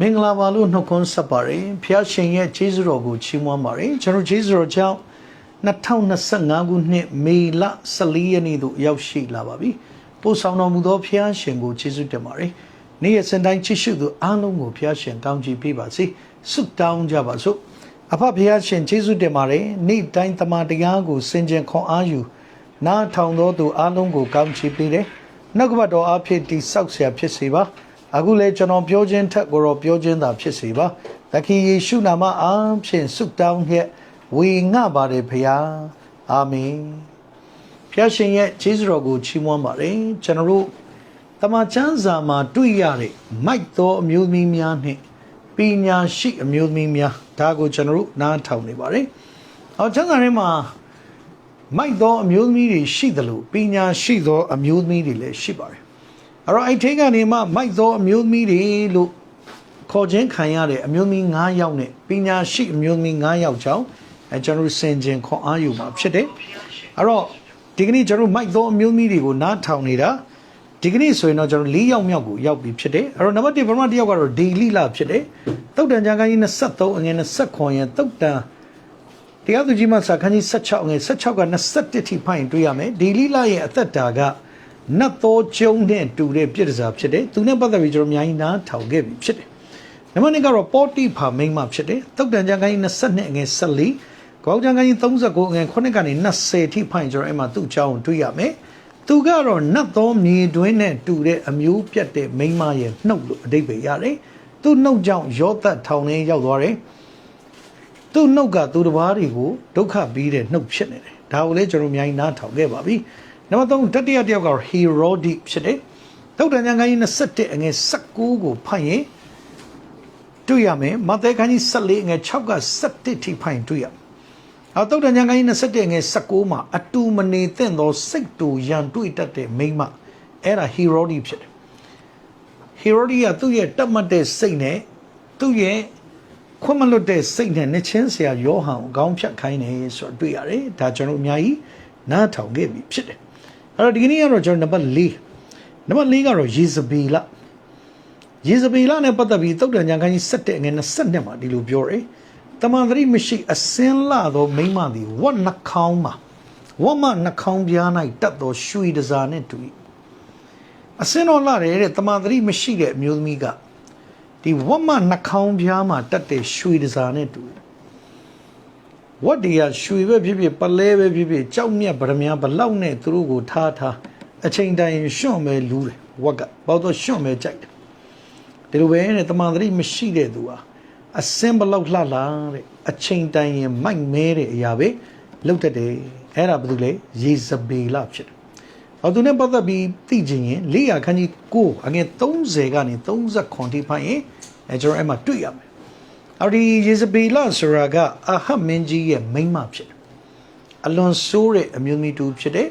မင်္ဂလာပါလို့နှုတ်ခွန်းဆက်ပါတယ်ဖျားရှင်ရဲ့ခြေစွတော်ကိုချီးမွမ်းပါတယ်ကျွန်တော်ခြေစွတော်ကြောင့်2025ခုနှစ်မေလ14ရက်နေ့သို့ရောက်ရှိလာပါပြီပို့ဆောင်တော်မူသောဖျားရှင်ကိုခြေစွတင်ပါတယ်နေ့ရက်စံတိုင်းချစ်ရှုသူအားလုံးကိုဖျားရှင်ကောင်းချီးပေးပါစေဆုတောင်းကြပါစို့အဖဖျားရှင်ခြေစွတင်ပါတယ်နေ့တိုင်းတမန်တရားကိုစင်ကြင်ခွန်အားယူနားထောင်သောသူအားလုံးကိုကောင်းချီးပေးတယ်နောက်ကဘတော်အဖြစ်တိဆောက်ဆရာဖြစ်စေပါ။ အခုလေကျွန်တော်ပြောခြင်းထက်ကိုတော့ပြောခြင်းသာဖြစ်စေပါသခင်ယေရှုနာမအားဖြင့်ဆုတောင်းလျက်ဝေငှပါတယ်ဖရာအာမင်ဖျားရှင်ရဲ့ကျေးဇူးတော်ကိုချီးမွမ်းပါတယ်ကျွန်တော်တို့တမန်ကျမ်းစာမှာတွေ့ရတဲ့မိုက်သောအမျိုးသမီးများနဲ့ပညာရှိအမျိုးသမီးများဒါကိုကျွန်တော်တို့နားထောင်နေပါတယ်အော်ကျမ်းစာထဲမှာမိုက်သောအမျိုးသမီးတွေရှိသလိုပညာရှိသောအမျိုးသမီးတွေလည်းရှိပါတယ် အဲ့တော့အဲ့ထိကနေမှမိုက်သောအမျိုးသမီးတွေလို့ခေါ်ခြင်းခံရတဲ့အမျိုးသမီး9ယောက်နဲ့ပညာရှိအမျိုးသမီး9ယောက်ကြောင့်အဲကျွန်တော်တို့စင်ကျင်ခွန်အားယူမှာဖြစ်တယ်အဲ့တော့ဒီကနေ့ကျွန်တော်တို့မိုက်သောအမျိုးသမီးတွေကိုနားထောင်နေတာဒီကနေ့ဆိုရင်တော့ကျွန်တော်၄ယောက်မြောက်ကိုရောက်ပြီဖြစ်တယ်အဲ့တော့နံပါတ်1ပထမတစ်ယောက်ကတော့ဒေလီလာဖြစ်တယ်တုတ်တန်ကျမ်းခန်းကြီး23အငယ်20ခွန်ရဲ့တုတ်တန်တရားသူကြီးမဆာခန်းကြီး16ငယ်16က21ထိဖိုင်တွေ့ရမယ်ဒေလီလာရဲ့အသက်တာက နတ်သောကျုံနဲ့တူတဲ့ပြည့်တစားဖြစ်တယ်သူနဲ့ပတ်သက်ပြီးကျွန်တော်အများကြီးနားထောင်ခဲ့ပြီဖြစ်တယ်နံပါတ်2ကတော့ပေါ်တိဖာမိန်းမဖြစ်တယ်တုတ်တန်ကျမ်းကိုင်း22အငယ်14ကောက်ကျမ်းကိုင်း39အငယ်9ကနေ20ထိဖိုင်ကျွန်တော်အဲ့မှာသူ့အကြောင်းတွေ့ရမယ်သူကတော့နတ်သောမြေတွင်းနဲ့တူတဲ့အမျိုးပြတ်တဲ့မိန်းမရဲ့နှုတ်လို့အဓိပ္ပာယ်ရတယ်သူ့နှုတ်ကြောင့်ယောသတ်ထောင်ထဲရောက်သွားတယ်သူ့နှုတ်ကသူတစ်ပါးတွေကိုဒုက္ခပြီးတဲ့နှုတ်ဖြစ်နေတယ်ဒါကိုလည်းကျွန်တော်အများကြီးနားထောင်ခဲ့ပါပြီ နံပါတ်3တတိယတစ်ယောက်ကတော့ Herodi ဖြစ်တယ်တုတ်တန်ကျမ်းခန်းကြီး21အငယ်19ကိုဖတ်ရင်တွေ့ရမယ်မဿဲခန်းကြီး14အငယ်6က17ထိဖတ်ရင်တွေ့ရမယ်အော်တုတ်တန်ကျမ်းခန်းကြီး21အငယ်19မှာအတူမနေသင့်သောစိတ်တူရန်တွေ့တတ်တဲ့မိန်းမအဲ့ဒါ Herodi ဖြစ်တယ် Herodi ကသူ့ရဲ့တတ်မှတ်တဲ့စိတ်နဲ့သူ့ရဲ့ခွင့်မလွတ်တဲ့စိတ်နဲ့နှစ်ချင်းဆရာယောဟန်ကိုခေါင်းဖြတ်ခိုင်းတယ်ဆိုတော့တွေ့ရတယ်ဒါကျွန်တော်အများကြီးနားထောင်ခဲ့ပြီဖြစ်တယ် အဲ့တော့ဒီကနေ့ကတော့ကျွန်တော်နံပါတ်4နံပါတ်4ကတော့ယေဇဗေလယေဇဗေလနဲ့ပတ်သက်ပြီးသုတ်တန်ကျမ်းခန်းကြီး7ငွေ22မှာဒီလိုပြောတယ်တမန်တော်မရှိအစင်းလာသောမိမသည်ဝတ်နှခေါင်းမှာဝတ်မနှခေါင်းပြား၌တက်သောရွှေတစားနဲ့တူ၏အစင်းတော်လာတယ်တဲ့တမန်တော်မရှိတဲ့အမျိုးသမီးကဒီဝတ်မနှခေါင်းပြားမှာတက်တဲ့ရွှေတစားနဲ့တူတယ် ဝတ်တရားရွှေပဲဖြစ်ဖြစ်ပလဲပဲဖြစ်ဖြစ်ကြောက်မြတ်ဗရမ ्या ဘလောက်နဲ့သူတို့ကိုထားထားအချိန်တိုင်းရွှွန့်ပဲလူးတယ်ဝက်ကဘောတော့ရွှွန့်ပဲကြိုက်တယ်ဒီလိုပဲနဲ့တမန်တရိမရှိတဲ့သူဟာအစင်းဘလောက်လှလာတဲ့အချိန်တိုင်းရင်မိုက်မဲတဲ့အရာပဲလောက်တတ်တယ်အဲ့ဒါဘာလို့လဲရေဇဗေလဖြစ်တယ်အော်သူနဲ့ပတ်သက်ပြီးသိချင်ရင်400ခန်းကြီး9အငယ်30ကနေ39ထိဖိုင်ရင်အဲကျွန်တော်အဲ့မှာတွေ့ရမယ် အော်ဒီယေဇဗေလဆိုတာကအဟတ်မင်းကြီးရဲ့မိန်းမဖြစ်တယ်အလွန်ဆိုးတဲ့အမျိုးသမီးတူဖြစ်တယ်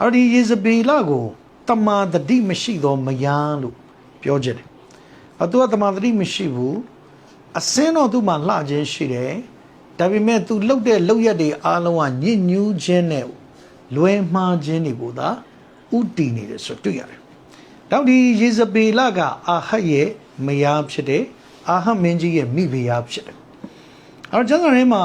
အော်ဒီယေဇဗေလကိုတမာတတိမရှိသောမယားလို့ပြောကြတယ်အတူကတမာတတိမရှိဘူးအစင်းတော့သူ့မှာလှခြင်းရှိတယ်ဒါပေမဲ့သူလှုပ်တဲ့လှုပ်ရက်တွေအားလုံးကညစ်ညူးခြင်းနဲ့လွဲမှားခြင်းတွေကိုသာဥတည်နေတယ်ဆိုတွေ့ရတယ်။နောက်ဒီယေဇဗေလကအာဟတ်ရဲ့မယားဖြစ်တယ်။ အာဟတ်မင်းကြီးရဲ့မိဖုရားဖြစ်တယ်။အဲတော့ကျမ်းစာထဲမှာ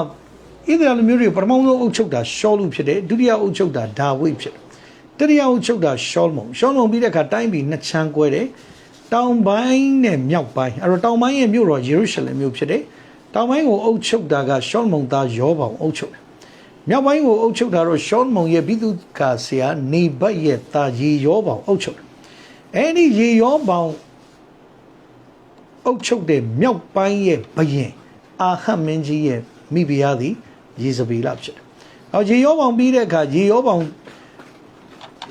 ဣသရေလမျိုးတွေပထမဆုံးအုပ်ချုပ်တာရှောလူဖြစ်တယ်။ဒုတိယအုပ်ချုပ်တာဒါဝိဒ်ဖြစ်တယ်။တတိယအုပ်ချုပ်တာရှောလမုန်။ရှောလမုန်ပြီးတဲ့အခါတိုင်းပြည်နှစ်ချမ်းကွဲတယ်။တောင်ပိုင်းနဲ့မြောက်ပိုင်းအဲတော့တောင်ပိုင်းရဲ့မြို့တော်ယေရုရှလင်မြို့ဖြစ်တယ်။တောင်ပိုင်းကိုအုပ်ချုပ်တာကရှောလမုန်သားယောဘောင်အုပ်ချုပ်တယ်။မြောက်ပိုင်းကိုအုပ်ချုပ်တာတော့ရှောလမုန်ရဲ့ပြီးသူကဆရာနေဘတ်ရဲ့သားယေယောဘောင်အုပ်ချုပ်တယ်။အဲဒီယေယောဘောင် အုပ်ချုပ်တဲ့မြောက်ပိုင်းရဲ့ဘရင်အာဟတ်မင်းကြီးရဲ့မိဖုရားသည်ယေဇဗေလဖြစ်တယ်။အော်ယေယောဘောင်ပြီးတဲ့အခါယေယောဘောင်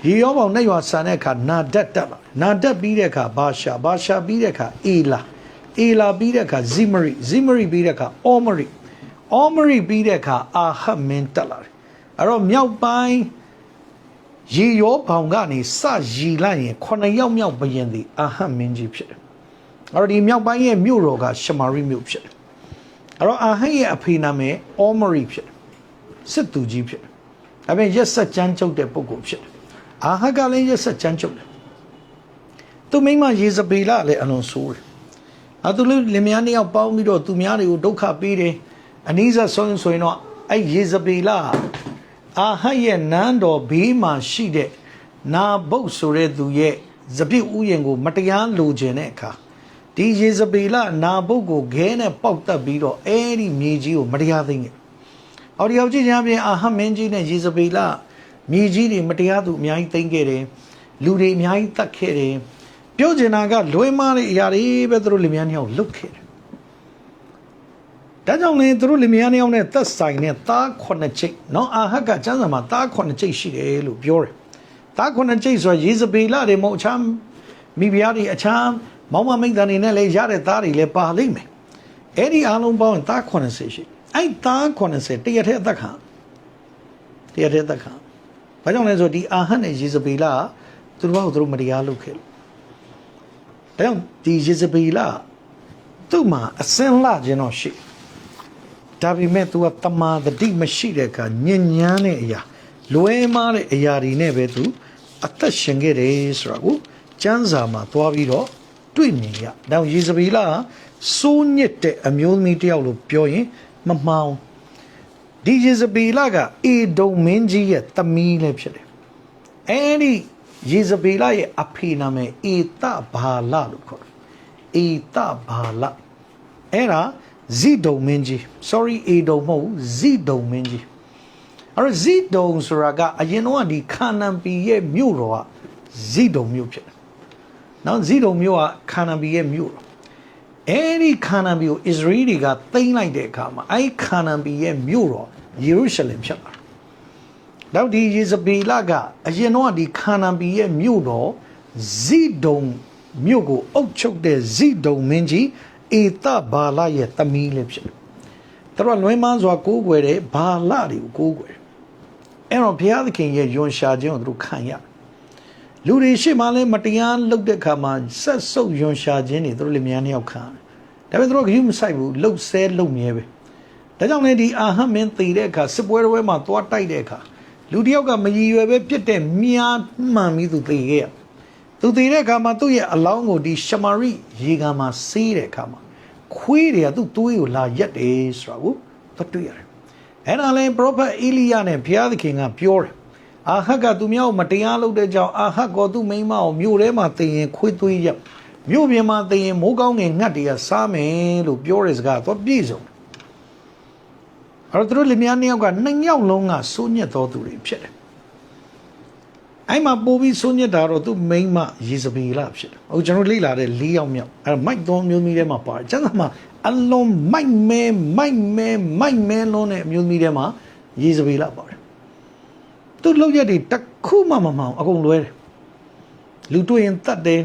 ယေယောဘောင်နဲ့ရွာဆန်တဲ့အခါနာဒတ်တက်လာနာဒတ်ပြီးတဲ့အခါဘာရှာဘာရှာပြီးတဲ့အခါအေလာအေလာပြီးတဲ့အခါဇိမရိဇိမရိပြီးတဲ့အခါအောမရိအောမရိပြီးတဲ့အခါအာဟတ်မင်းတက်လာတယ်။အဲ့တော့မြောက်ပိုင်းရေရောဘောင်ကနေစရီလိုက်ရင်ခုနှစ်ယောက်မြောက်ဘရင်သည်အာဟတ်မင်းကြီးဖြစ်တယ်။ အဲ့တော့ဒီမြောက်ပိုင်းရဲ့မြို့တော်ကရှမာရိမြို့ဖြစ်တယ်။အဲ့တော့အာဟတ်ရဲ့အဖေနာမည်အောမရိဖြစ်တယ်။စစ်သူကြီးဖြစ်တယ်။ဒါပေမဲ့ရက်ဆက်ကြမ်းကြုတ်တဲ့ပုဂ္ဂိုလ်ဖြစ်တယ်။အာဟတ်ကလည်းရက်ဆက်ကြမ်းကြုတ်တယ်။သူမိမယေဇဗေလလည်းအလွန်ဆိုးတယ်။အသူလူလင်မယားနှစ်ယောက်ပေါင်းပြီးတော့သူများတွေကိုဒုက္ခပေးတယ်အနည်းဆက်ဆုံးရင်ဆိုရင်တော့အဲ့ယေဇဗေလအာဟတ်ရဲ့နန်းတော်ဘေးမှာရှိတဲ့နာဘုတ်ဆိုတဲ့သူရဲ့ဇပြစ်ဥယျင်ကို မတရားလိုချင်တဲ့အခါ ဒီယေဇဗေလနာဘုတ်ကိုခဲနဲ့ပေါက်တက်ပြီးတော့အဲ့ဒီမြေကြီးကိုမတရားသိမ်းခဲ့။အော်ဒီယောက်ကြီးများပြင်အာဟတ်မင်းကြီးနဲ့ယေဇဗေလမြေကြီးတွေမတရားသူအများကြီးသိမ်းခဲ့တယ်။လူတွေအများကြီးတတ်ခဲ့တယ်။ပြောချင်တာကလွဲမားတဲ့အရာတွေပဲသူတို့လင်မယားနှစ်ယောက်လုပ်ခဲ့တယ်။ဒါကြောင့်လေသူတို့လင်မယားနှစ်ယောက်နဲ့သက်ဆိုင်တဲ့သားခုနှစ်ချိတ်နော်အာဟတ်ကကျမ်းစာမှာသားခုနှစ်ချိတ်ရှိတယ်လို့ပြောတယ်။သားခုနှစ်ချိတ်ဆိုတာယေဇဗေလတွေမဟုတ်အခြားမိဖုရားတွေအခြား မောင်မမိတ်တန်တွေနဲ့လည်းရတဲ့သားတွေလည်းပါလိမ့်မယ်။အဲ့ဒီအားလုံးပေါင်းရင်သား80ရှိ။အဲ့သား80တရက်တည်းအသက်ခံတရက်တည်းအသက်ခံ။ဘာကြောင့်လဲဆိုတော့ဒီအာဟတ်နဲ့ယေဇဗေလကသူတို့ဘာကိုသူတို့မတရားလုပ်ခဲ့လို့။ဒါကြောင့်ဒီယေဇဗေလသူ့မှာအစင်းလာခြင်းတော့ရှိတယ်ဒါပေမဲ့ तू ကတမာတတိမရှိတဲ့အခါညဉ့်ညမ်းတဲ့အရာ လွဲမားတဲ့အရာတွေနဲ့ပဲ तू အသက်ရှင်ခဲ့တယ်ဆိုတာကိုကျမ်းစာမှာသွားပြီးတော့ တွေ့မြင်ရ။ဒါယေဇဗေလကစိုးညစ်တဲ့အမျိုးသမီးတစ်ယောက်လို့ပြောရင်မမှားဘူး။ဒီယေဇဗေလကအေဒုံမင်းကြီးရဲ့သမီးလည်းဖြစ်တယ်။အဲဒီယေဇဗေလရဲ့အဖေနာမည်အေတဘာလလို့ခေါ်တယ်။အေတဘာလအဲ့ဒါဇိဒုံမင်းကြီး sorry အေဒုံမဟုတ်ဇိဒုံမင်းကြီးအဲ့တော့ဇိဒုံဆိုတာကအရင်တော့ဒီခါနန်ပီရဲ့မြို့တော်ကဇိဒုံမြို့ဖြစ်တယ်။ နောက်ဇိဒုံမြို့ကခါနန်ပီရဲ့မြို့တော်အဲ့ဒီခါနန်ပီကိုအစ္စရေးတွေကသိမ်းလိုက်တဲ့အခါမှာအဲ့ဒီခါနန်ပီရဲ့မြို့တော်ယေရုရှလင်ဖြစ်လာတယ်။နောက်ဒီယေဇဗေလကအရင်တော့ဒီခါနန်ပီရဲ့မြို့တော်ဇိဒုံမြို့ကိုအုပ်ချုပ်တဲ့ဇိဒုံမင်းကြီးအေတဘာလရဲ့သမီးလည်းဖြစ်တယ်။သူတို့ကလွင်မန်းစွာကိုးကွယ်တဲ့ဘာလတွေကိုကိုးကွယ်တယ်။အဲ့တော့ဘုရားသခင်ရဲ့ယွန်ရှာခြင်းကိုသူတို့ခံရတယ်။ လူတွေရှေ့မှာလည်းမတရားလုပ်တဲ့အခါမှာဆက်ဆုပ်ယွန်ရှာခြင်းတွေသူတို့လည်းများနှစ်ယောက်ခံရတယ်။ဒါပေမဲ့သူတို့ကယူမဆိုင်ဘူးလှုပ်ဆဲလှုပ်မြဲပဲ။ဒါကြောင့်လည်းဒီအာဟမင်းတည်တဲ့အခါစစ်ပွဲတော်ဝဲမှာသွားတိုက်တဲ့အခါလူတစ်ယောက်ကမရည်ရွယ်ပဲပြစ်တဲ့မြားမှန်ပြီးသူတည်ခဲ့ရ။သူတည်တဲ့အခါမှာသူ့ရဲ့အလောင်းကိုဒီရှမာရိရေကန်မှာဆေးတဲ့အခါမှာခွေးတွေကသူ့သွေးကိုလာရက်တယ်ဆိုတာကိုသတွေ့ရတယ်။အဲ့ဒါလည်း prophet အေလိယနဲ့ဘုရားသခင်ကပြောတယ်။ အာဟတ်ကသူများကိုမတရားလုပ်တဲ့ကြောင့်အာဟတ်ကောသူ့မိန်းမကိုမြို့ထဲမှာတင်ရင်ခွေးသွေးရက်မြို့ပြင်မှာတင်ရင်မိုးကောင်းငယ်ငှက်တွေကစားမယ်လို့ပြောတဲ့စကားတော့ပြည့်စုံတယ်။အဲ့တော့သူတို့လင်မယားနှစ်ယောက်ကနှစ်ယောက်လုံးကစိုးညက်တော်သူတွေဖြစ်တယ်။အဲ့မှာပို့ပြီးဆုံးညက်တာတော့သူမိန်းမရေစပီလာဖြစ်တယ်။ဟုတ်ကျွန်တော်လေ့လာတဲ့၄ယောက်မြောက်အဲ့မိုက်သောမျိုးသမီးထဲမှာပါတယ်။ကျန်တာမှာအလုံးမိုက်မဲမိုက်မဲမိုက်မဲလုံးတဲ့အမျိုးသမီးထဲမှာရေစပီလာပါတယ်။ သူ့လောက်ရက်တွေတစ်ခုမှမမှောင်အကုန်လွဲတယ်။လူတွေ့ရင်တတ်တယ်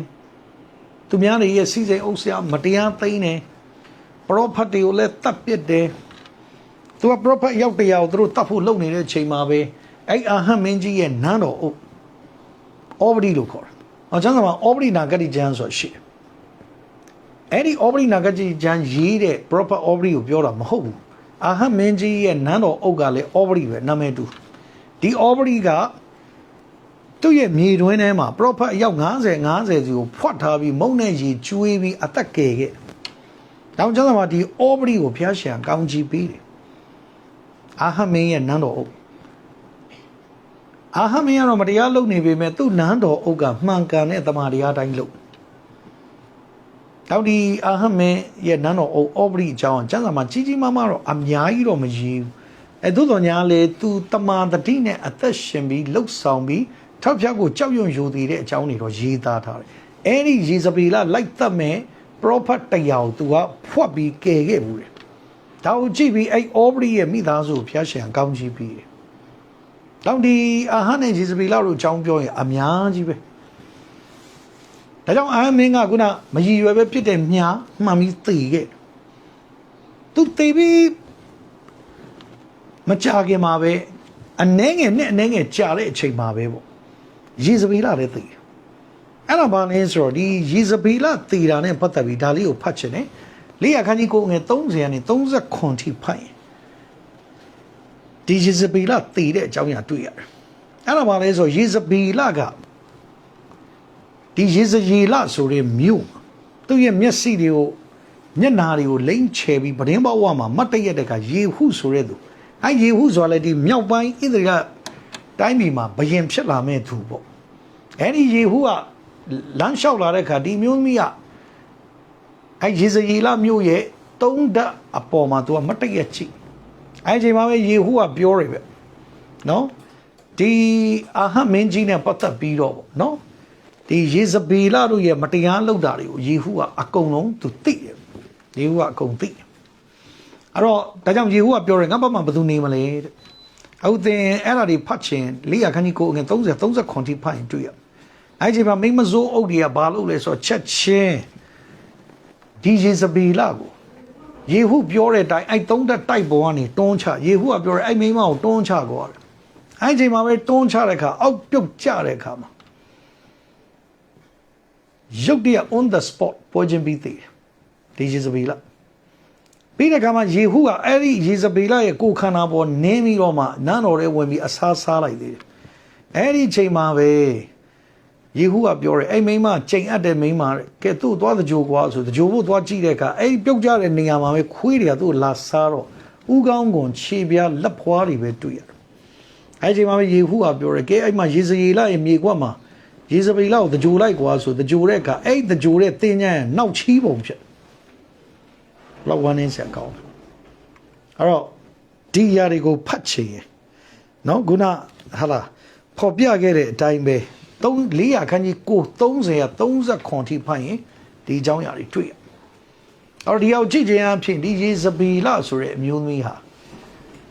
။သူများတွေရဲ့စီစိမ်အုပ်ဆရာမတရားသိမ်းတယ်။ပရောဖက်တွေကိုလည်းတတ်ပစ်တယ်။သူကပရောဖက်ရောက်တရားကိုသူတို့တတ်ဖို့လုပ်နေတဲ့ချိန်မှာပဲအဲ့အာဟမင်းကြီးရဲ့နန်းတော်အုပ်ဩပတိလို့ခေါ်တယ်။အော်ကျမ်းစာမှာဩပတိနာဂတိကျမ်းဆိုတာရှိတယ်။အဲ့ဒီဩပတိနာဂတိကျမ်းရေးတဲ့ proper ဩပတိကိုပြောတာမဟုတ်ဘူး။အာဟမင်းကြီးရဲ့နန်းတော်အုပ်ကလည်းဩပတိပဲနာမည်တူ။ ဒီဩပတိကသူ့ရဲ့မြေတွင်းထဲမှာ proper အယောက်90 50စီကိုဖွက်ထားပြီးမုံနဲ့ရေကျွေးပြီးအသက်ကယ်ခဲ့။တောင်ကျမ်းစာမှာဒီဩပတိကိုဖျားရှံကောင်းချီးပေးတယ်။အာဟမင်းရဲ့နန်းတော်အုပ်အာဟမင်းကတော့မတရားလုပ်နေပေမဲ့သူ့နန်းတော်အုပ်ကမှန်ကန်တဲ့တမန်တရားတိုင်းလုပ်တောက်ဒီအာဟမင်းရဲ့နန်းတော်အုပ်အောပရိအကြောင်းကျမ်းစာမှာကြီးကြီးမားမားတော့အများကြီးတော့မကြီးဘူး အဲသို့တော်ညာလေသူတမန်တတိနဲ့အသက်ရှင်ပြီးလှုပ်ဆောင်ပြီးထောက်ဖြောက်ကိုကြောက်ရွံ့ယူသေးတဲ့အကြောင်းတွေတော့ရေးသားထားတယ်အဲ့ဒီယေဇဗေလလိုက်သက်မဲ့ prophet တရားကိုသူကဖွက်ပြီးကယ်ခဲ့ဘူးတယ်ဒါကိုကြည့်ပြီးအဲ့အောပရိရဲ့မိသားစုကိုဖျားရှံကောင်းချီးပြီးတယ်တောင်ဒီအာဟနဲ့ဂျေဇဗေလတို့အကြောင်းပြောရင်အများကြီးပဲဒါကြောင့်အာမင်းကခုနမရည်ရွယ်ပဲဖြစ်တဲ့မြားမှန်ပြီးသေခဲ့သူသေပြီး မကြခင်မှာပဲအနှဲငယ်နဲ့အနှဲငယ်ကြာတဲ့အချိန်မှာပဲပေါ့ယေဇဗေလလည်းသေအဲ့တော့ဘာလဲဆိုတော့ဒီယေဇဗေလသေတာနဲ့ပတ်သက်ပြီးဒါလေးကိုဖတ်ချင်တယ်လေးအခန်းကြီးကိုငယ်30ကနေ39ထိဖတ်ရင်ဒီယေဇဗေလတည်တဲ့အကြောင်းအရာတွေ့ရတယ်။အဲ့ဒါမှလဲဆိုယေဇဗေလကဒီယေဇယေလဆိုတဲ့မြို့သူ့ရဲ့မျက်စိတွေကိုမျက်နာတွေကိုလိမ့်ချယ်ပြီးပဒင်းပေါဝမှာမတ်တရက်တဲ့ခါယေဟုဆိုတဲ့သူ အဲယေဟုဆိုတာလည်းဒီမြောက်ပိုင်းဣသရေလတိုင်းပြည်မှာဘယင်ဖြစ်လာမဲ့သူပေါ့အဲ့ဒီယေဟုကလမ်းလျှောက်လာတဲ့ခါဒီမျိုးသမီးကအဲယေဇယေလမြို့ရဲ့သုံးဓာတ်အပေါ်မှာသူကမတ်တရက်ချိအဲအချိန်မှာပဲယေဟုကပြောတယ်ပဲနော်ဒီအာဟမင်းကြီးနဲ့ပတ်သက်ပြီးတော့ပေါ့နော်ဒီယေဇဗေလတို့ရဲ့မတရားလုပ်တာတွေကိုယေဟုကအကုန်လုံးသူသိတယ်ယေဟုကအကုန်သိတယ် အဲ့တော့ဒါကြောင့်ယေဟုကပြောတယ်ငါဘာမှဘယ်သူနေမလဲတဲ့အခုသင်အဲ့ဒါတွေဖတ်ချင်လေးရခန်းကြီးကိုငယ်30 30ခွန်တိဖတ်ရင်တွေ့ရအဲ့ဒီမှာမိမစိုးအုပ်တွေကဘာလုပ်လဲဆိုတော့ချက်ချင်းဒီယေဇဗေလကိုယေဟုပြောတဲ့အတိုင်းအဲ့သုံးသက်တိုက်ပေါ်ကနေတွန်းချယေဟုကပြောတယ်အဲ့မိမကိုတွန်းချကောတယ်အဲ့ဒီအချိန်မှာပဲတွန်းချတဲ့အခါအောက်ပြုတ်ကျတဲ့အခါမှာရုတ်တရက် on the spot ပေါ်ခြင်းပြီးသေးတယ်ဒီယေဇဗေလ ပြီးတဲ့အခါမှာယေဟုကအဲ့ဒီယေဇဗေလရဲ့ကိုယ်ခန္ဓာပေါ်နင်းပြီးတော့မှနန်းတော်ထဲဝင်ပြီးအစားစားလိုက်သေးတယ်အဲ့ဒီအချိန်မှာပဲယေဟုကပြောတယ်အဲ့မိန်းမချိန်အပ်တဲ့မိန်းမတဲ့ကဲသူ့သွားတကြိုကွာဆိုတကြိုဖို့သွားကြည့်တဲ့အခါအဲ့ဒီပြုတ်ကြတဲ့နေရာမှာပဲခွေးတွေကသူ့ကိုလာစားတော့ဥကောင်းကွန်ခြေပြားလက်ဖွားတွေပဲတွေ့ရတယ်အဲ့ဒီအချိန်မှာပဲယေဟုကပြောတယ်ကဲအဲ့မှာယေဇယေလရဲ့မြေကွက်မှာယေဇဗေလကိုတကြိုလိုက်ကွာဆိုတကြိုတဲ့အခါအဲ့ဒီတကြိုတဲ့တင်းညံနောက်ချီးပုံဖြစ် လောက်ဝမ်းနေဆက်ကောင်းတယ်အဲ့တော့ဒီຢာတွေကိုဖတ်ချင်ရင်နော်ခုနဟာလာဖော်ပြခဲ့တဲ့အတိုင်းပဲ3 400ခန်းကြီးကို30ရ30ထိဖတ်ရင်ဒီအကြောင်းຢာတွေတွေ့ရအဲ့တော့ဒီအောင်ကြည့်ခြင်းအဖြစ်ဒီယေဇဗေလဆိုတဲ့အမျိုးသမီးဟာ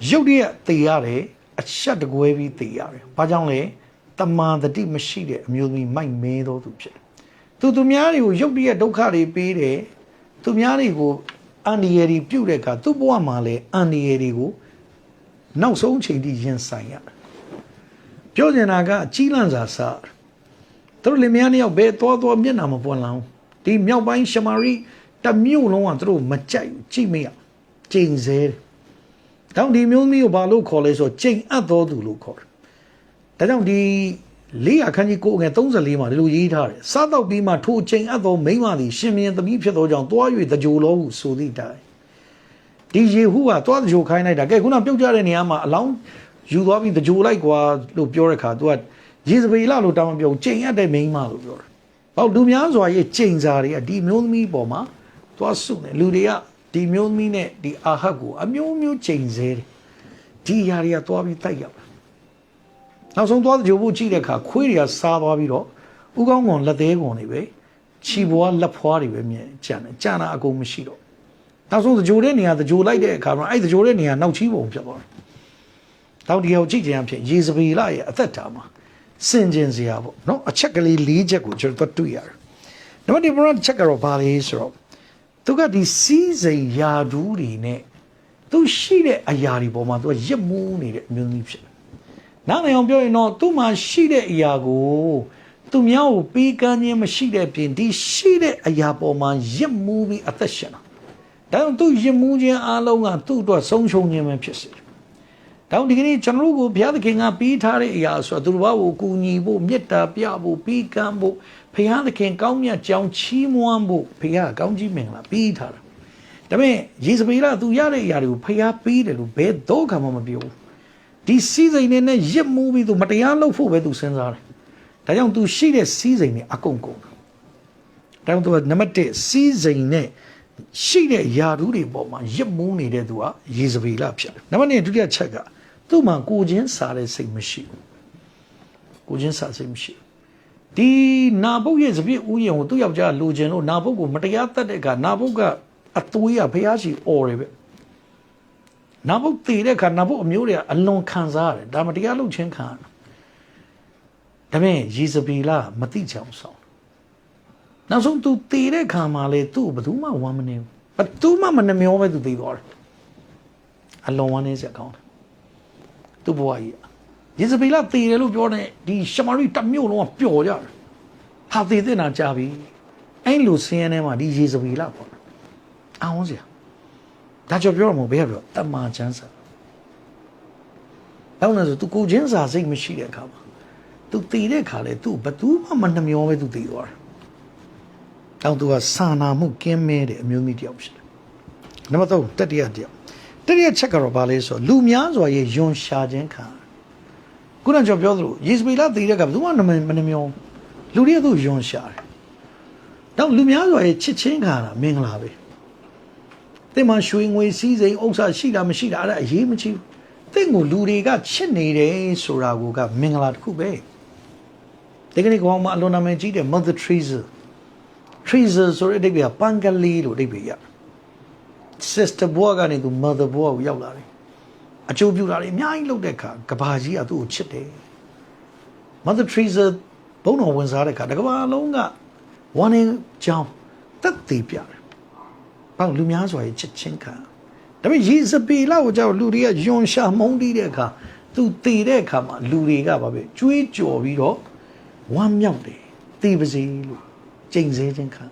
ရုတ်တရက်တည်ရတယ်အချက်တကွဲပြီးတည်ရတယ်ဘာကြောင့်လဲတမာတတိမရှိတဲ့အမျိုးသမီးမိုက်မဲသောသူဖြစ်တယ်သူသူများတွေကိုရုတ်တရက်ဒုက္ခတွေပေးတယ်သူများတွေကို အန္တရာယ်တွေပြုတ်တဲ့အခါသူ့ဘဝမှာလည်းအန္တရာယ်တွေကိုနောက်ဆုံးအချိန်ထိရင်ဆိုင်ရတယ်ပြောချင်တာကအကြီးလန့်စာစားသူတို့လင်မယားနှစ်ယောက်ဘယ်သွားသွားမျက်နှာမပွင့်လောင်ဒီမြောက်ပိုင်းရှမာရိတစ်မြို့လုံးကသူတို့မကြိုက်ဘူးကြည့်မရကျိန်ဆဲတယ်တောင်ဒီမျိုးမျိုးကိုဘာလို့ခေါ်လဲဆိုတော့ကျိန်အပ်တော်သူလို့ခေါ်တယ်ဒါကြောင့်ဒီ လေးအခန်းကြီးကိုငယ်34မှာဒီလိုရေးထားတယ်စားတော့ပြီးမှထိုကျိန်အပ်သောမိန်းမသည်ရှင်မင်းသမီးဖြစ်သောကြောင့်တွား၍တကြိုလောဟုဆိုသည့်တိုင်ဒီယေဟုကတွားတကြိုခိုင်းလိုက်တာကဲခုနပြုတ်ကြတဲ့နေရာမှာအလောင်းယူသွားပြီးတကြိုလိုက်ကွာလို့ပြောတဲ့ခါ तू ကယေဇဗေလလို့တောင်းမပြောကျိန်အပ်တဲ့မိန်းမလို့ပြောတယ်။ဟောလူများစွာရဲ့ကျိန်စာတွေကဒီမျိုးသမီးပေါ်မှာသွားစုနေလူတွေကဒီမျိုးသမီးနဲ့ဒီအာဟတ်ကိုအမျိုးမျိုးကျိန်ဆဲတယ်။ဒီຢာတွေကသွားပြီးတိုက်ရောက် နောက်ဆုံးသွားကြိုးဖို့ကြည့်တဲ့အခါခွေးတွေကစားသွားပြီးတော့ဥကောင်းကွန်လက်သေးကွန်တွေပဲခြီပွားလက်ဖွားတွေပဲမြင်ကြံတယ်ကြံတာအကုန်မရှိတော့နောက်ဆုံးကြိုးတဲ့နေရာကြိုးလိုက်တဲ့အခါမှာအဲ့ကြိုးတဲ့နေရာနောက်ချီးပုံဖြစ်သွားတယ်တောက်ဒီကိုကြည့်ကြရင်ဖြစ်ရေစပီလာရဲ့အသက်တာမှာစင်ကျင်စရာပေါ့နော်အချက်ကလေး၄ချက်ကိုကျွန်တော်တွေ့ရတယ်နံပါတ်1ဘရချက်ကတော့ဘာလဲဆိုတော့သူကဒီစီးစိမ်ယာဒူးတွေနဲ့သူရှိတဲ့အရာတွေပေါ်မှာသူကရစ်မှုနေတဲ့အမျိုးသမီးဖြစ်တယ် နောက်နေအောင်ပြောရင်တော့သူ့မှာရှိတဲ့အရာကိုသူများကိုပေးကမ်းခြင်းမရှိတဲ့ပြင်ဒီရှိတဲ့အရာပေါ်မှာရစ်မှုပြီးအသက်ရှင်တာဒါကြောင့်သူရစ်မှုခြင်းအလုံးကသူ့အတွက်ဆုံးရှုံးခြင်းပဲဖြစ်စေတယ်။တောင်ဒီကနေ့ကျွန်တော်တို့ကိုဘုရားသခင်ကပေးထားတဲ့အရာဆိုတော့သူတို့ဘာကိုကူညီဖို့မေတ္တာပြဖို့ပေးကမ်းဖို့ဘုရားသခင်ကောင်းမြတ်ကြောင်းချီးမွမ်းဖို့ဘုရားကောင်းကြီးမင်္ဂလာပေးထားတာ။ဒါပေမဲ့ယေဇဗေလသူရတဲ့အရာတွေကိုဘုရားပေးတယ်လို့ဘယ်တော့မှမပြောဘူး။ ဒီစည်းစိမ်နဲ့ရစ်မှုပြီးသူမတရားလုပ်ဖို့ပဲသူစဉ်းစားတယ်။ဒါကြောင့်သူရှိတဲ့စည်းစိမ်တွေအကုန်ကုန်။ဒါကြောင့်သူကနံပါတ်1စည်းစိမ်နဲ့ရှိတဲ့ယာဓုတွေပေါ်မှာရစ်မှုနေတဲ့သူကယေဇဗေလဖြစ်တယ်။နံပါတ်2ဒုတိယချက်ကသူ့မှာကိုချင်းစားတဲ့စိတ်မရှိဘူးကိုချင်းစားစိတ်မရှိဘူးဒီနာဘုတ်ရဲ့စပြည့်ဥယျာဉ်ကိုသူ့ယောက်ျားလိုချင်လို့နာဘုတ်ကိုမတရားတတ်တဲ့အခါနာဘုတ်ကအသွေးကဖျားရှိអော်တယ်ပဲ နာဘုတ်တည်တဲ့အခါနာဘုတ်အမျိုးတွေကအလွန်ခံစားရတယ်ဒါမတရားလုပ်ချင်းခံရတယ်ဒါပေမဲ့ယေဇဗေလမတိချောင်ဆောင်နောက်ဆုံးသူတည်တဲ့ခါမှာလေသူ့ဘယ်သူမှဝမ်းမနေဘူးဘယ်သူမှမနှမျောပဲသူတည်သွားတယ်အလွန်ဝမ်းနေစရာကောင်းတယ်သူ့ဘဝကြီးယေဇဗေလတည်တယ်လို့ပြောတဲ့ဒီရှမာရိတမျိုးလုံးကပျော်ကြတယ်ဟာတည်တဲ့နာကြပြီအဲ့လိုဆင်းရဲထဲမှာဒီယေဇဗေလပေါ့အောင်စရာ ဒါကြောင့်ပြောရမှာဘယ်ကပြောတမန်ချမ်းစာဘာလို့လဲဆိုသူကိုချင်းစာစိတ်မရှိတဲ့အခါမှာသူတည်တဲ့အခါလေသူဘသူမှမနှမျောပဲသူတည်သွားတယ်တောင်းသူကစာနာမှုကင်းမဲတဲ့အမျိုးသမီးတစ်ယောက်ဖြစ်တယ်နံပါတ်3တတိယတစ်ယောက်တတိယချက်ကတော့ဘာလဲဆိုတော့လူများစွာရဲ့ယွန်ရှာခြင်းခံခုနကကျွန်တော်ပြောသလိုယေစပီလာတည်တဲ့ကဘယ်သူမှမမနှမျောလူတွေကသူ့ယွန်ရှာတယ်တော့လူများစွာရဲ့ချစ်ချင်းခံတာမင်္ဂလာပဲတ င်မရွှေငွေစည်းစိမ်ဥစ္စာရှိတာမရှိတာအဲ့ဒါအရေးမကြီးဘူးတင့်ကိုလူတွေကချစ်နေတယ်ဆိုတာကိုကမင်္ဂလာတစ်ခုပဲဒီကနေ့ကောင်မအလွန်နာမည်ကြီးတဲ့ Mother Teresa Teresa ဆိုတဲ့အဓိပ္ပာယ်ကပန်ကလေးလို့အဓိပ္ပာယ်ရ sister ဘွားကနေသူ mother ဘွားကိုရောက်လာတယ်အကျိုးပြုတာတွေအများကြီးလုပ်တဲ့အခါကဘာကြီးကသူ့ကိုချစ်တယ် Mother Teresa ဘုန်းတော်ဝင်စားတဲ့အခါတကဘာလုံးကဝမ်းနေကြောင်းတက်သေးပြတယ်။ ဘာလို့လူများစွာရဲ့ချစ်ချင်းခံဒါပေမဲ့ယေဇပေလကိုကြောက်လူတွေကယွန်ရှာမုန်းတီးတဲ့အခါသူတည်တဲ့အခါမှာလူတွေကဘာပဲကြွေးကြော်ပြီးတော့ဝမ်းမြောက်တယ်တည်ပါစေလို့ကြိမ်စဲခြင်းခံ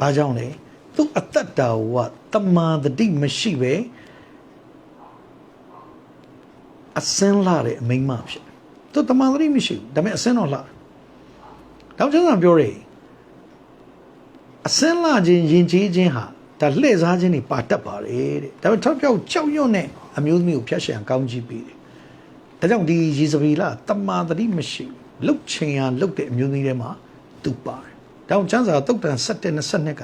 ဘာကြောင့်လဲသူအသက်တာကတမာတတိမရှိပဲအစင်းလာတဲ့အမိမ့်မဖြစ်တယ်သူတမာတတိမရှိဘူးဒါပေမဲ့အစင်းတော့လာတယ်တော့ကျွန်တော်ပြောတယ် အစင်းလာခြင်းယဉ်ကျေးခြင်းဟာဒါလှည့်စားခြင်းတွေပါတတ်ပါတယ်တဲ့ဒါပေမဲ့ထောက်ပြောက်ကြောက်ရွံ့တဲ့အမျိုးသမီးကိုဖျက်ရှံကောင်းကြည့်ပေးတယ်ဒါကြောင့်ဒီယေဇဗေလတမာတတိမရှိဘူးလုတ်ချင်ရလုတ်တဲ့အမျိုးသမီးတွေမှာသူပါတယ်ဒါကြောင့်ကျမ်းစာတုတ်တန်7 22က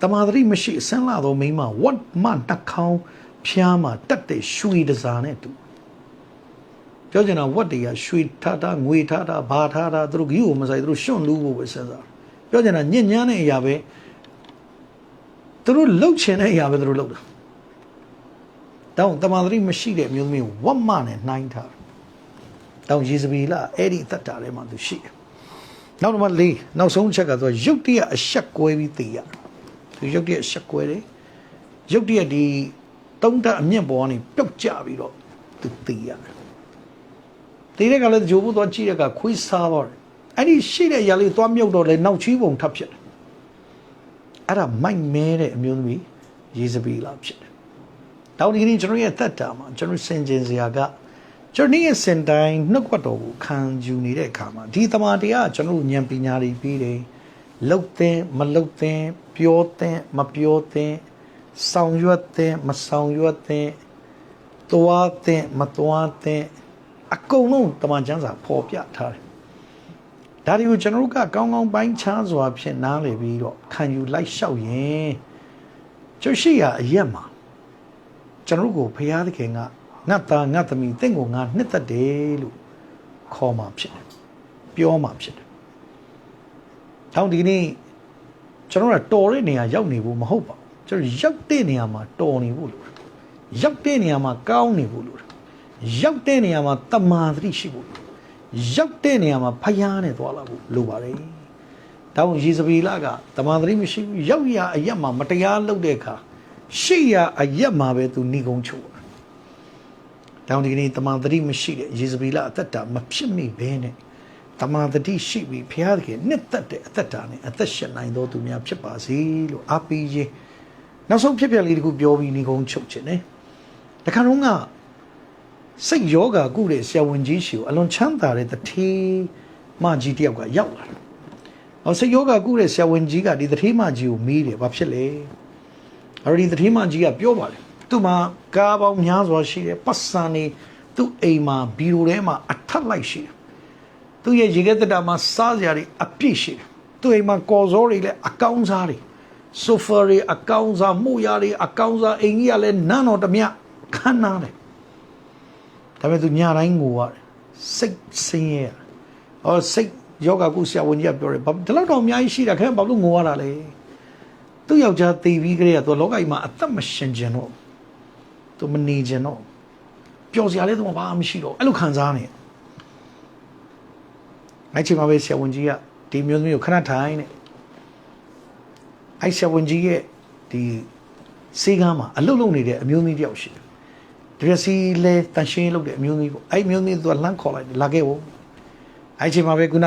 တမာတတိမရှိအစင်းလာသောမိန်းမဝတ်မနှခေါင်းဖျားမှာတက်တဲ့ရွှေတစားနဲ့တူပြောချင်တာဝတ်တွေကရွှေထားတာငွေထားတာဘာထားတာသူတို့ဂီကိုမဆိုင်သူတို့ရှွန့်လူဖို့ပဲစဉ်းစား ပြောချင်တာညဉ့်ညမ်းတဲ့အရာပဲသူတို့လှုပ်ချင်တဲ့အရာပဲသူတို့လှုပ်တာတောင်းတမာတတိမရှိတဲ့အမျိုးသမီးဝတ်မနဲ့နှိုင်းထားတောင်းယေဇဗေလအဲ့ဒီတတ်တာထဲမှာသူရှိတယ်နောက်တစ်မှလေးနောက်ဆုံးချက်ကဆိုရုတ်တရက်အဆက်ကွဲပြီးတည်ရသူရုတ်တရက်အဆက်ကွဲတယ်ရုတ်တရက်ဒီတုံးတက်အမြင့်ပေါ်ကနေပြုတ်ကျပြီးတော့သူတည်ရတယ်တည်တဲ့ကလည်းဂျိုးဘူးတော့ကြည့်တဲ့ကခွေးစားတော့တယ် အဲ့ဒီရှိတဲ့အရာလေးသွားမြုပ်တော့လေနောက်ချီးပုံထပ်ဖြစ်တယ်အဲ့ဒါမိုက်မဲတဲ့အမျိုးသမီးယေဇဗေလဖြစ်တယ်တောင်းဒီကနေ့ကျွန်တော်ရဲ့သက်တာမှာကျွန်တော်စင်ကျင်စရာကကျွန်တော်ရဲ့စင်တိုင်းနှုတ်ကပတ်တော်ကိုခံယူနေတဲ့အခါမှာဒီတမန်တရားကကျွန်တော်ဉာဏ်ပညာတွေပြီးတယ်လှုပ်တဲ့မလှုပ်တဲ့ပြောတဲ့မပြောတဲ့ဆောင်ရွက်တဲ့မဆောင်ရွက်တဲ့သွားတဲ့မသွားတဲ့အကုန်လုံးတမန်ကျမ်းစာပေါ်ပြထားတယ် ဒါတွေကိုကျွန်တော်ကကောင်းကောင်းပိုင်းခြားစွာဖြင့်နားလည်ပြီးတော့ခံယူလိုက်လျှောက်ရင်ကျုပ်ရှိရာအရက်မှာကျွန်တော်ကိုဖရာသခင်ကငါသားငါသမီးတင့်ကိုငါနှစ်သက်တယ်လို့ခေါ်မှဖြစ်တယ်ပြောမှဖြစ်တယ်။တောင်းဒီနေ့ကျွန်တော်ကတော်တဲ့နေရာရောက်နေဖို့မဟုတ်ပါဘူး။ကျွန်တော်ရောက်တဲ့နေရာမှာတော်နေဖို့လိုတယ်။ရောက်တဲ့နေရာမှာကောင်းနေဖို့လိုတယ်။ရောက်တဲ့နေရာမှာတမာသတိရှိဖို့လိုတယ် ရောက်တဲ့နေရာမှာဖျားနဲ့သွားလာဖို့လိုပါတယ်။တောင်းရေစပီလာကတမာသတိမရှိဘူးရောက်ရအရက်မှာမတရားလုပ်တဲ့အခါရှိရအရက်မှာပဲသူဏီကုံချို့တောင်းဒီကနေ့တမန်တတိမရှိတဲ့ယေဇဗေလအသက်တာမဖြစ်မိဘဲနဲ့တမန်တတိရှိပြီးဘုရားသခင်နှစ်သက်တဲ့အသက်တာနဲ့အသက်ရှင်နိုင်တော်သူများဖြစ်ပါစေလို့အားပေးခြင်းနောက်ဆုံးဖြစ်ပျက်လေးတခုပြောပြီးနေကုန်းချုပ်ခြင်းနဲ့တခါတော့က စိတ်ယောဂကုတဲ့ဆရာဝန်ကြီးရှိကိုအလွန်ချမ်းသာတဲ့တထေးမကြီးတယောက်ကရောက်လာတယ်။ဟောစိတ်ယောဂကုတဲ့ဆရာဝန်ကြီးကဒီတထေးမကြီးကိုမေးတယ်ဘာဖြစ်လဲ။အဲ့ဒီတထေးမကြီးကပြောပါတယ်သူ့မှာကားပေါင်းများစွာရှိတယ်ပတ်စံနေသူ့အိမ်မှာဘီရိုထဲမှာအထက်လိုက်ရှိတယ်သူ့ရဲ့ရေခဲတက်တာမှာစားစရာတွေအပြည့်ရှိတယ်သူ့အိမ်မှာကော်စောတွေလည်းအကောင်းစားတွေဆိုဖာတွေအကောင်းစားမှုရတွေအကောင်းစားအိမ်ကြီးကလည်းနန်းတော်တမျှခမ်းနားတယ် ဒါပေမဲ့သူညတိုင်းငိုရတယ်စိတ်ဆင်းရဲဟောစိတ်ယောဂကုဆရာဝန်ကြီးကပြောတယ်ဘာဒီလောက်တော့အများကြီးရှိတာခင်ဗျဘာလို့ငိုရတာလဲသူ့ယောက်ျားတည်ပြီးကြတဲ့ကသူလောကကြီးမှာအသက်မရှင်ကျင်တော့သူမနေခြင်းတော့ပျော်စရာလေးသူဘာမှမရှိတော့အဲ့လိုခံစားနေအဲ့ချိန်မှာပဲဆရာဝန်ကြီးကဒီမျိုးသမီးကိုခဏထိုင်နေအဲ့ဆရာဝန်ကြီးရဲ့ဒီစေးကားမှာအလုတ်လုံနေတဲ့အမျိုးသမီးတယောက်ရှိတယ် ဒီရစီလဲတန်ရှင်းလုပ်တဲ့အမျိုးသမီးပေါ့အဲ့မျိုးသမီးသူကလှမ်းခေါ်လိုက်လာခဲ့ဖို့အဲ့ချိန်မှာပဲခုန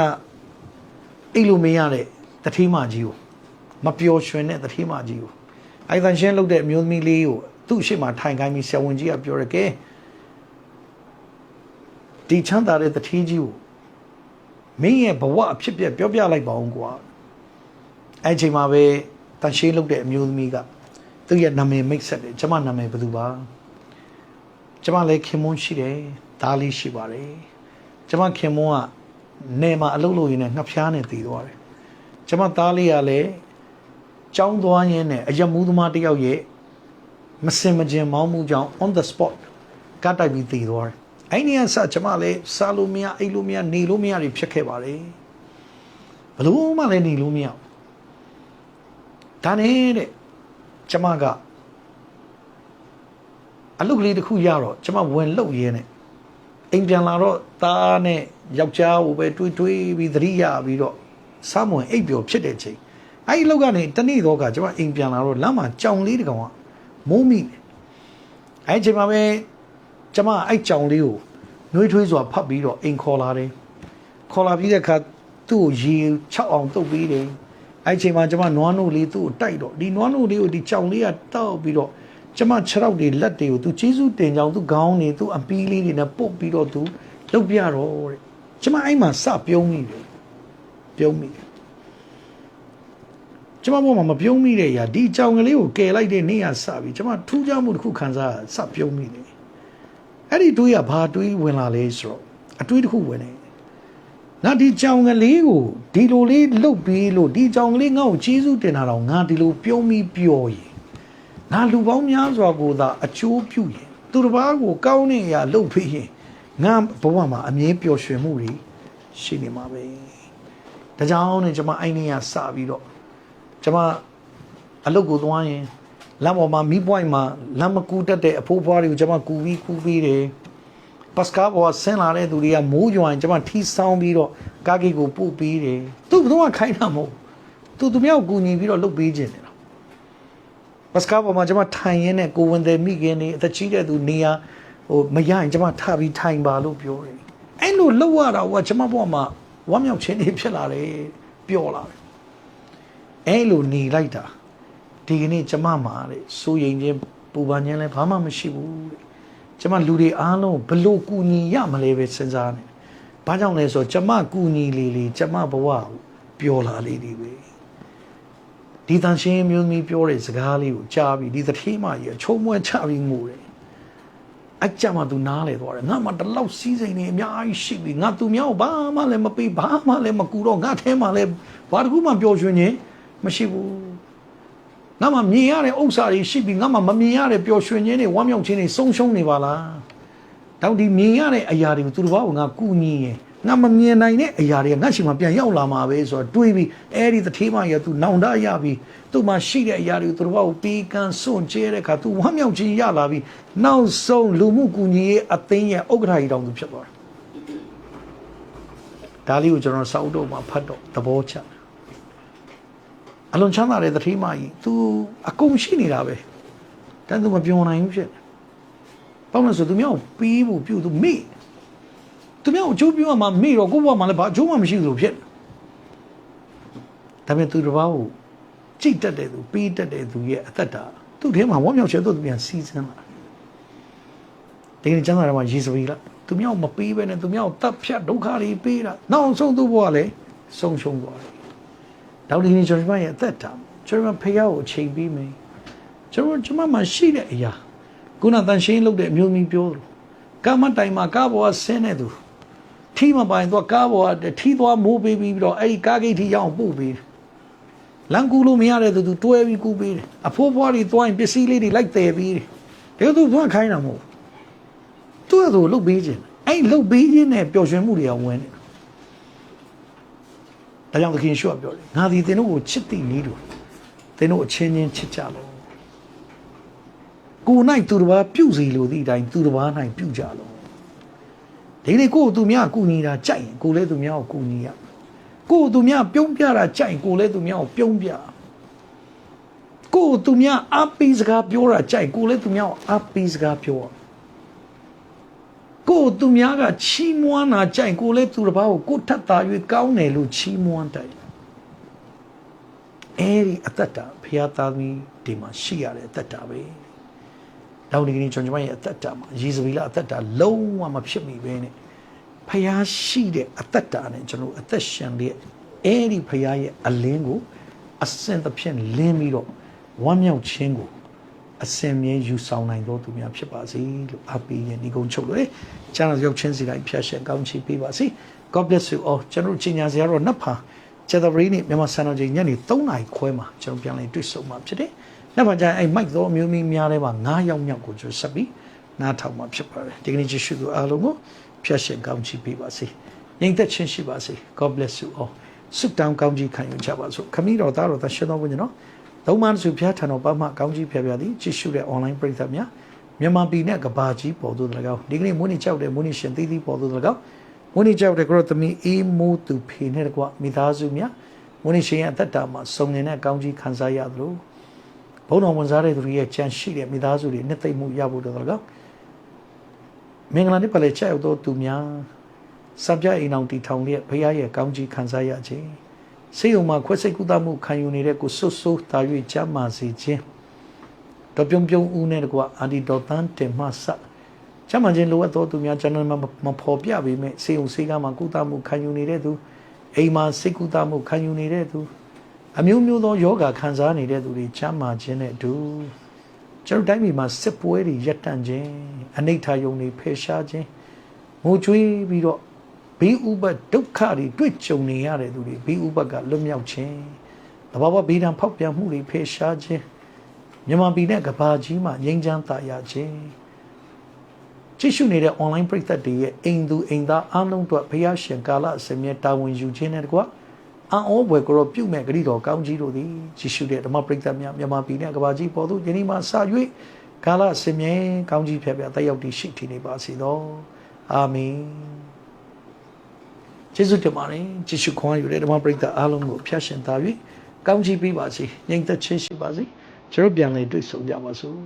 အိတ်လို့မရတဲ့တတိမကြီးကိုမပျော်ရွှင်တဲ့တတိမကြီးကိုအဲ့တန်ရှင်းလုပ်တဲ့အမျိုးသမီးလေးကိုသူ့ရှေ့မှာထိုင်ခိုင်းပြီးဆရာဝန်ကြီးကပြောရကဲဒီချမ်းသာတဲ့တတိကြီးကိုမင်းရဲ့ဘဝအဖြစ်ပြက်ပြောပြလိုက်ပါအောင်ကွာအဲ့ဒီအချိန်မှာပဲတန်ရှင်းလုပ်တဲ့အမျိုးသမီးကသူ့ရဲ့နာမည်မိတ်ဆက်တယ်ကျမနာမည်ဘယ်သူပါ ကျမလည်းခင်မွန်းရှိတယ်ဒါလေးရှိပါတယ်ကျမခင်မွန်းကနေမှာအလုပ်လုပ်ရင်းနဲ့ငှက်ဖျားနဲ့တည်သွားတယ်ကျမသားလေးကလည်းကြောင်းသွားရင်းနဲ့အယက်မူးသမားတစ်ယောက်ရဲ့မစင်မကျင်မောင်းမှုကြောင့် on the spot ကတ်တိုက်ပြီးတည်သွားတယ်အဲ့ဒီကစကျမလည်းစားလို့မရအိတ်လို့မရနေလို့မရတွေဖြစ်ခဲ့ပါတယ်ဘလို့မှလည်းနေလို့မရဘူးဒါနဲ့တဲ့ကျမက အလုပ်ကလေးတစ်ခုရတော့ကျမဝင်လှုပ်ရင်းနဲ့အိမ်ပြန်လာတော့သားနဲ့ယောက်ျားကိုပဲတွေးတွေးပြီးသတိရပြီးတော့စားမဝင်အိပ်ပျော်ဖြစ်တဲ့ချိန်အဲ့ဒီလောက်ကနေတနေ့တော့ကကျမအိမ်ပြန်လာတော့လမ်းမှာကြောင်လေးတစ်ကောင်ကမိုးမိတယ်အဲ့ဒီချိန်မှာပဲကျမအဲ့ကြောင်လေးကိုနှွေးထွေးစွာဖတ်ပြီးတော့အိမ်ခေါ်လာတယ်ခေါ်လာပြီးတဲ့အခါသူ့ကိုရေ6အောင်တုပ်ပြီးတယ်အဲ့ဒီချိန်မှာကျမနွားနို့လေးသူ့ကိုတိုက်တော့ဒီနွားနို့လေးကိုဒီကြောင်လေးကတောက်ပြီးတော့ ကျမခြေထောက်တွေလက်တွေကိုသူကျေးဇူးတင်ကြောင်သူခေါင်းနေသူအပီးလေးတွေနဲ့ပုတ်ပြီးတော့သူလှုပ်ပြတော့တဲ့ကျမအဲ့မှာစပြုံးမိတယ်ပြုံးမိတယ်ကျမဘောမှာမပြုံးမိတဲ့အရာဒီကြောင်ကလေးကိုကယ်လိုက်တဲ့နေ့ကစပြီးကျမထူးခြားမှုတစ်ခုခံစားစပြုံးမိတယ်အဲ့ဒီတွေးကဘာတွေးဝင်လာလဲဆိုတော့အတွေးတစ်ခုဝင်နေငါဒီကြောင်ကလေးကိုဒီလိုလေးလှုပ်ပြီးလို့ဒီကြောင်ကလေးငါ့ကိုကျေးဇူးတင်တာတော့ငါဒီလိုပြုံးပြီးပျော်ရ င်ငါလူပေါင်းများစွာကိုသာအချိုးပြုရင်သူတစ်ပါးကိုကောင်းတဲ့အရာလှုပ်ပြီးရင်ငါဘဝမှာအမြဲပျော်ရွှင်မှုတွေရှိနေမှာပဲဒါကြောင့်ねကျွန်မအဲ့ဒီကစပြီးတော့ကျွန်မအလုပ်ကိုသွားရင်လမ်းပေါ်မှာမီးပွိုင်းမှာလမ်းမကူတတ်တဲ့အဖိုးဖွားတွေကိုကျွန်မကူပြီးကူပြီးတယ်ပတ်စကားပေါ်ဆင်းလာတဲ့သူတွေကမိုးရွာရင်ကျွန်မထီဆောင်ပြီးတော့ကားဂိတ်ကိုပို့ပေးတယ်သူဘယ်တော့မှခိုင်းတာမဟုတ်သူသူများကိုကူညီပြီးတော့လုပ်ပေးခြင်းတယ် ပတ်စကားပေါ်မှာကျွန်မထိုင်ရင်းနဲ့ကိုဝင်တယ်မိခင်နေအသက်ကြီးတဲ့သူနေရာဟိုမရရင်ကျွန်မထပြီးထိုင်ပါလို့ပြောတယ်အဲ့လိုလောက်ရတာကကျွန်မဘဝမှာဝမ်းမြောက်ခြင်းတွေဖြစ်လာတယ်ပျော်လာတယ်အဲ့လိုနေလိုက်တာဒီကနေ့ကျွန်မမှာတဲ့စိုးရိမ်ခြင်းပူပန်ခြင်းလည်းဘာမှမရှိဘူးတဲ့ကျွန်မလူတွေအားလုံးဘလို့ကူညီရမလဲပဲစဉ်းစားနေဘာကြောင့်လဲဆိုတော့ကျွန်မကူညီလေလေကျွန်မဘဝကိုပျော်လာလေဒီပဲ ဒီတန်ရှင်းမျိုးသမီးပြောတဲ့စကားလေးကိုကြားပြီးဒီသတိမကြီးချုံမွဲချပြီးငိုတယ်အကြမ်းမှသူနားလေသွားတယ်ငါမှတလောက်စီးစိမ်နေအများကြီးရှိပြီငါသူများဘာမှလည်းမပေးဘာမှလည်းမကူတော့ငါထဲမှာလည်းဘာတခုမှပျော်ရွှင်ခြင်းမရှိဘူးငါမှမြင်ရတဲ့ဥစ္စာတွေရှိပြီငါမှမမြင်ရတဲ့ပျော်ရွှင်ခြင်းတွေဝမ်းမြောက်ခြင်းတွေဆုံးရှုံးနေပါလားတောင်ဒီမြင်ရတဲ့အရာတွေကိုသူတစ်ပါးကငါကူညီရင် ငါမမြင်နိုင်တဲ့အရာတွေကငါရှိမှပြန်ရောက်လာမှာပဲဆိုတော့တွေးပြီးအဲ့ဒီသထေးမရသူနောင်တရပြီးသူ့မှာရှိတဲ့အရာတွေကိုသူတို့ဘာကိုပေးကမ်းစွန့်ကျဲတဲ့အခါသူဝမ်းမြောက်ခြင်းရလာပြီးနောက်ဆုံးလူမှုကူညီရေးအသင်းရဲ့ဥက္ကဋ္ဌကြီးတောင်သူဖြစ်သွားတယ်ဒါလေးကိုကျွန်တော်စောက်တော့မှာဖတ်တော့သဘောချအလွန်ချမ်းသာတဲ့သတိမကြီး तू အကုန်ရှိနေတာပဲတန်းသူမပြောနိုင်ဘူးဖြစ်တယ်ဘာလို့လဲဆိုသူမြောက်ပြီးဖို့ပြုသူမေ့ သူများကိုအကျိုးပြုမှမေ့တော့ကိုယ့်ဘဝမှာလည်းဘာအကျိုးမှမရှိသလိုဖြစ်ဒါပေမဲ့သူတစ်ပါးကိုကြိတ်တက်တဲ့သူပေးတက်တဲ့သူရဲ့အသက်တာသူ့ထဲမှာဝမ်းမြောက်ချက်သူပြန်စီးစမ်းလာတယ်ဒီနေ့ကျမ်းစာထဲမှာယေရှုကြီးလားသူများကိုမပေးဘဲနဲ့သူများကိုတတ်ဖြတ်ဒုက္ခတွေပေးတာနောက်ဆုံးသူ့ဘဝလည်းဆုံးရှုံးသွားတယ်ဒေါက်ဒီနီကျွန်တော်ရဲ့အသက်တာကျွန်တော်ဖះကိုအချိန်ပေးမယ်ကျွန်တော်ကျွန်မမှာရှိတဲ့အရာခုနတန်ရှင်းလုပ်တဲ့အမျိုးမျိုးပြောတယ်ကာမတိုင်မှာကားဘောကဆင်းနေသူ ထီးမပိုင်တော့ကားပေါ်ကထီးသွားမိုးပေးပြီးတော့အဲ့ဒီကားဂိတ်ထီးရောက်ပို့ပေးတယ်လမ်းကူလို့မရတဲ့သူသူတွဲပြီးကူပေးတယ်အဖိုးဖွားတွေသွားရင်ပစ္စည်းလေးတွေလိုက်တယ်ပြီးတယ်ဒါသူသွားခိုင်းတာမဟုတ်သူ့အတူလှုပ်ပေးခြင်းအဲ့လှုပ်ပေးခြင်းနဲ့ပျော်ရွှင်မှုတွေကဝင်တယ်ဒါကြောင့်သခင်ရှုကပြောတယ်ငါဒီသင်တို့ကိုချစ်သိနေလို့သင်တို့အချင်းချင်းချစ်ကြလို့ကိုယ်၌သူတစ်ပါးပြုစီလို့ဒီအတိုင်းသူတစ်ပါး၌ပြုကြလို့ ဒီနေ့ကိုယ်သူများကူညီတာကြိုက်ရင်ကိုယ်လည်းသူများကိုကူညီရကိုယ်သူများပြုံးပြတာကြိုက်ရင်ကိုယ်လည်းသူများကိုပြုံးပြကိုယ်သူများအပီးစကားပြောတာကြိုက်ကိုယ်လည်းသူများကိုအပီးစကားပြောကိုယ်သူများကချီးမွမ်းတာကြိုက်ကိုယ်လည်းသူတစ်ပါးကိုကိုယ်ထပ်တာ၍ကောင်းတယ်လို့ချီးမွမ်းတယ်အဲဒီအသက်တာဖရာသားသမီးဒီမှာရှိရတဲ့အသက်တာပဲ နောက်ဒီကနေ့ကျွန်တော်ရဲ့အသက်တာမှာယေဇဗီလအသက်တာလုံးဝမဖြစ်မိပဲနဲ့ဖျားရှိတဲ့အသက်တာနဲ့ကျွန်တော်အသက်ရှင်တဲ့အဲ့ဒီဖျားရဲ့အလင်းကိုအစင်တစ်ဖြင့်လင်းပြီးတော့ဝမ်းမြောက်ခြင်းကိုအစင်မြဲယူဆောင်နိုင်တော်သူများဖြစ်ပါစေလို့အပီးရဲ့ဒီကုန်းချုပ်လို့ကျမ်းတော်ရုပ်ချင်းစီတိုင်းဖျက်ရှင်ကောင်းချီးပေးပါစေ God bless you all ကျွန်တော်ကြီးညာစရာတော့နှစ်ဖာကျက်သပရီနေ့မြန်မာစံတော်ချိန်ညနေ3နာရီခွဲမှာကျွန်တော်ပြန်လည်တွေ့ဆုံမှာဖြစ်တယ် နောက်မှကျရင်အဲ့မိုက်သောအမျိုးမျိုးများထဲမှာ9ယောက်မြောက်ကိုကျွန်တော်ဆက်ပြီးနားထောင်မှာဖြစ်ပါတယ်ဒီကနေ့ယေရှုသူအားလုံးကိုဖျက်ရှင်ကောင်းချီးပေးပါစေညီသက်ချင်းရှိပါစေ God bless you all ဆုတောင်းကောင်းကြီးခံယူကြပါစို့ခမည်းတော်သားတော်သားရှင်တော်ဘုရားနော်သုံးမစုဖျားထံတော်ပမှကောင်းကြီးဖျားဖျားသည်ကြည့်ရှုတဲ့ online ပရိသတ်များမြန်မာပြည်နဲ့ကဘာကြီးပေါ်သို့၎င်းဒီကနေ့မွေးနေ့ကြောက်တဲ့မွေးနေ့ရှင်သီးသီးပေါ်သို့၎င်းမွေးနေ့ကြောက်တဲ့ကရောသမီးအေးမိုးသူဖေနဲ့တကွမိသားစုများမွေးနေ့ရှင်ရဲ့အသက်တာမှာစုံနေတဲ့ကောင်းကြီးခံစားရသလို ဘုန်းတော်ဝန်စားတဲ့သူတွေရဲ့ကြံရှိတဲ့မိသားစုတွေနှစ်သိမ့်မှုရဖို့တော်၎င်းမင်္ဂလာနေ့ပါလေချက်ရောက်သောသူများစံပြအိမ်အောင်တီထောင်လျက်ဘုရားရဲ့ကောင်းကြီးခံစားရခြင်းစိတ်ုံမှာခွဲစိတ်ကုသမှုခံယူနေတဲ့ကိုဆွတ်ဆိုးတာ၍ကြမ်းမာစေခြင်းတော်ပြုံပြုံဦးနဲ့တကွာအာဒီတော်တန်းတင်မှစကြမ်းမာခြင်းလိုအပ်သောသူများကျွန်တော်မဖော်ပြပေမဲ့စိတ်ုံစိတ်ကမှကုသမှုခံယူနေတဲ့သူအိမ်မှာစိတ်ကုသမှုခံယူနေတဲ့သူ အမျိုးမျိုးသောယောဂခံစားနေတဲ့သူတွေကြမ်းမာခြင်းနဲ့အတူကျွန်တော်တိုင်းပြည်မှာစစ်ပွဲတွေရပ်တန့်ခြင်းအနိဋ္ဌာယုံတွေဖယ်ရှားခြင်းငိုကြွေးပြီးတော့ဘေးဥပတ်ဒုက္ခတွေတွေ့ကြုံနေရတဲ့သူတွေဘေးဥပတ်ကလွတ်မြောက်ခြင်းတဘာဝဘေးဒဏ်ဖောက်ပြန်မှုတွေဖယ်ရှားခြင်းမြန်မာပြည်နဲ့ကဘာကြီးမှာငြိမ်းချမ်းသာရခြင်းကြည့်ရှုနေတဲ့ online ပရိသတ်တွေရဲ့အိမ်သူအိမ်သားအားလုံးတို့ဘုရားရှင်ကာလအစမြဲတာဝန်ယူခြင်းနဲ့တကွာ အံ့ဩဘွယ်ကိုတော့ပြုမဲ့ဂရိတော်ကောင်းကြီးတို့သည်ကြည့်ရှုတဲ့ဓမ္မပရိသတ်များမြန်မာပြည်နဲ့ကဘာကြီးပေါ်သို့ယနေ့မှစ၍ကာလအစမြဲကောင်းကြီးဖြတ်ပြတက်ရောက်တည်ရှိတည်နေပါစေသောအာမင်ကျေးဇူးတင်ပါတယ်ကြည့်ရှုခွန်ယူတဲ့ဓမ္မပရိသတ်အားလုံးကိုဖျက်ရှင်သား၍ကောင်းချီးပေးပါစေညီသက်ချင်းရှိပါစေကျွန်တော်ပြန်လေတွေ့ဆုံကြပါစို့